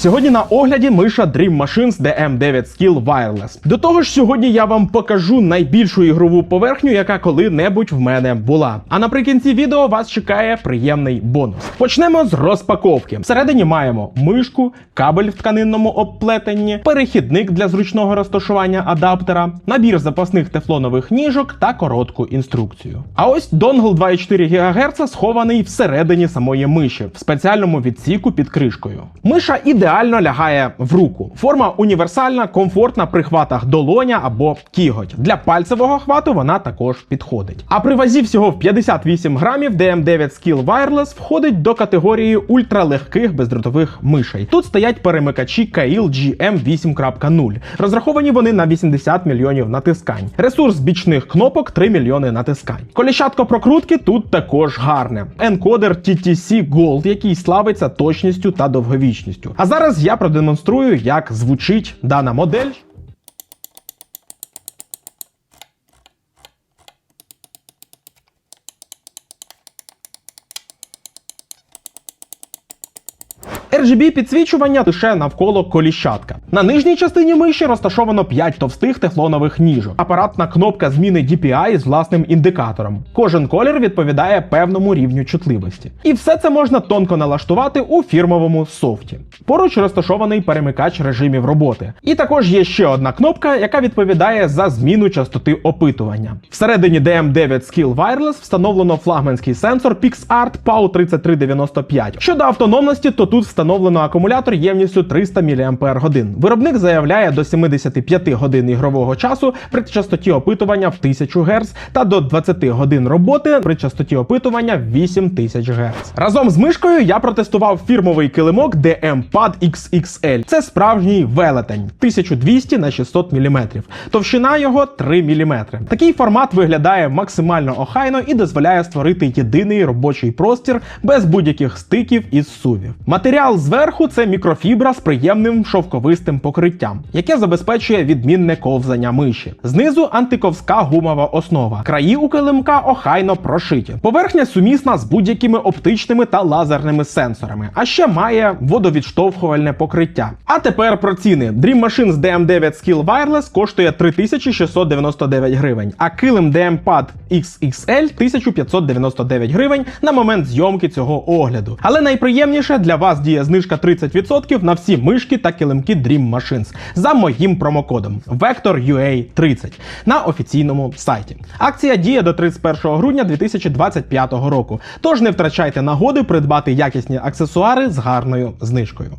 Сьогодні на огляді миша Dream Machines DM9 Skill Wireless. До того ж, сьогодні я вам покажу найбільшу ігрову поверхню, яка коли-небудь в мене була. А наприкінці відео вас чекає приємний бонус. Почнемо з розпаковки. Всередині маємо мишку, кабель в тканинному обплетенні, перехідник для зручного розташування адаптера, набір запасних тефлонових ніжок та коротку інструкцію. А ось донгл 2,4 ГГц схований всередині самої миші в спеціальному відсіку під кришкою. Миша ідеально лягає в руку. Форма універсальна, комфортна при хватах долоня або кіготь. Для пальцевого хвату вона також підходить. А при вазі всього в 58 грамів DM9 Skill Wireless входить до категорії ультралегких бездротових мишей. Тут стоять перемикачі Kail GM 8.0. Розраховані вони на 80 мільйонів натискань. Ресурс бічних кнопок 3 мільйони натискань. Коліщатко прокрутки тут також гарне. Енкодер TTC Gold, який славиться точністю та довговічністю. А зараз я продемонструю, як звучить дана модель. RGB підсвічування лише навколо коліщатка. На нижній частині миші розташовано 5 товстих тефлонових ніжок. Апаратна кнопка зміни DPI з власним індикатором. Кожен колір відповідає певному рівню чутливості. І все це можна тонко налаштувати у фірмовому софті. Поруч розташований перемикач режимів роботи. І також є ще одна кнопка, яка відповідає за зміну частоти опитування. Всередині DM9 Skill Wireless встановлено флагманський сенсор PixArt PAU 3395. Щодо автономності, то тут встановлено акумулятор ємністю 300 мАч. Виробник заявляє до 75 годин ігрового часу при частоті опитування в 1000 Гц та до 20 годин роботи при частоті опитування 8000 Гц. Разом з мишкою я протестував фірмовий килимок DM Pad XXL. Це справжній велетень 1200 на 600 мм. Товщина його 3 мм. Такий формат виглядає максимально охайно і дозволяє створити єдиний робочий простір без будь-яких стиків і зсувів. Матеріал зверху це мікрофібра з приємним шовковистим покриттям, яке забезпечує відмінне ковзання миші. Знизу антиковська гумова основа. Краї у килимка охайно прошиті. Поверхня сумісна з будь-якими оптичними та лазерними сенсорами, а ще має водовідштовхувальне покриття. А тепер про ціни. Dream Machines DM9 Skill Wireless коштує 3699 гривень, а килим DM-Pad XXL 1599 гривень на момент зйомки цього огляду. Але найприємніше для вас діє знижка 30% на всі мишки та килимки Dream Machines за моїм промокодом VECTOR.UA30 на офіційному сайті. Акція діє до 31 грудня 2025 року. Тож не втрачайте нагоди придбати якісні аксесуари з гарною знижкою.